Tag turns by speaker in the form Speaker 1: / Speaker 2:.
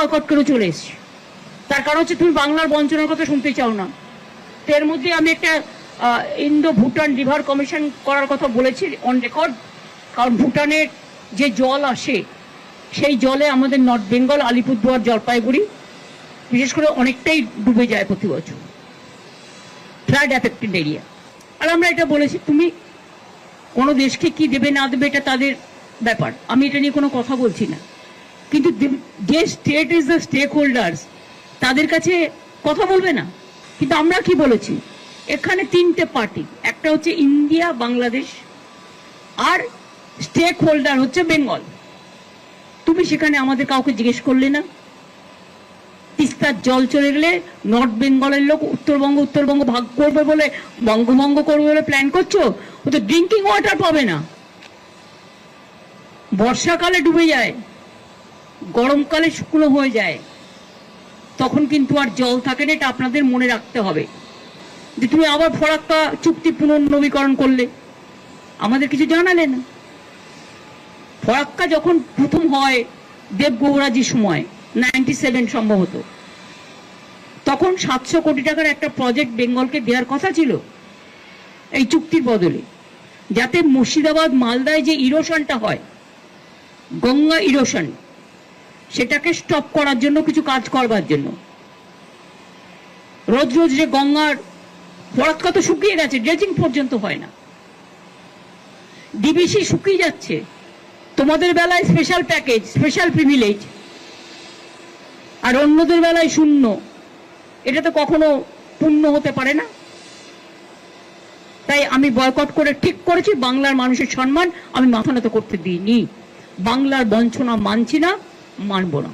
Speaker 1: Boycott করে চলে এসেছি। তার কারণ হচ্ছে তুমি বাংলার বঞ্চনার কথা শুনতে চাও না। তো এর মধ্যে আমি একটা ইন্দো ভুটান রিভার কমিশন করার কথা বলেছি অন রেকর্ড কারণ ভুটানের যে জল আসে, সেই জলে আমাদের নর্থ বেঙ্গল আলিপুরদুয়ার জলপাইগুড়ি বিশেষ করে অনেকটাই ডুবে যায় প্রতি বছর। ফ্লাড অ্যাফেক্টেড এরিয়া আর আমরা এটা বলেছি, তুমি কোনো দেশকে কি দেবে না দেবে এটা তাদের ব্যাপার। আমি এটা নিয়ে কোনো কথা বলছি না। কিন্তু যে state is the stakeholders তাদের কাছে কথা বলবে না। কিন্তু আমরা কি বলেছি? এখানে তিনটে পার্টি একটা হচ্ছে ইন্ডিয়া, বাংলাদেশ, আর স্টেক হোল্ডার হচ্ছে বেঙ্গল। তুমি সেখানে আমাদের কাউকে জিজ্ঞেস করলে না। তিস্তার জল চলে গেলে নর্থ বেঙ্গলের লোক উত্তরবঙ্গ উত্তরবঙ্গ ভাগ করবে বলে, বঙ্গভঙ্গ করবে বলে প্ল্যান করছ? ও তো ড্রিঙ্কিং ওয়াটার পাবে না। বর্ষাকালে ডুবে যায়। গরমকালে শুকনো হয়ে যায়, তখন কিন্তু আর জল থাকে না, এটা আপনাদের মনে রাখতে হবে। যে তুমি আবার ফরাক্কা চুক্তি পুনর্নবীকরণ করলে, আমাদের কিছু জানালে না। ফরাক্কা যখন প্রথম হয় দেবগৌরাজির সময়, নাইনটি সেভেন সম্ভবত, তখন সাতশো কোটি টাকার একটা প্রজেক্ট বেঙ্গলকে দেওয়ার কথা ছিল এই চুক্তির বদলে। যাতে মুর্শিদাবাদ, মালদায় যে ইরোশনটা হয়, গঙ্গা ইরোশন সেটাকে স্টপ করার জন্য, কিছু কাজ করবার জন্য। রোজ রোজ যে গঙ্গার ফরাক্কা তো শুকিয়ে গেছে ড্রেজিং পর্যন্ত হয় না। ডিবিসি শুকিয়ে যাচ্ছে। তোমাদের বেলায় স্পেশাল প্যাকেজ স্পেশাল প্রিভিলেজ আর অন্যদের বেলায় শূন্য। এটা তো কখনো পূর্ণ হতে পারে না। তাই আমি বয়কট করে ঠিক করেছি, বাংলার মানুষের সম্মান আমি মাথা নত করতে দিইনি। বাংলার বঞ্চনা মানছি না। মানব না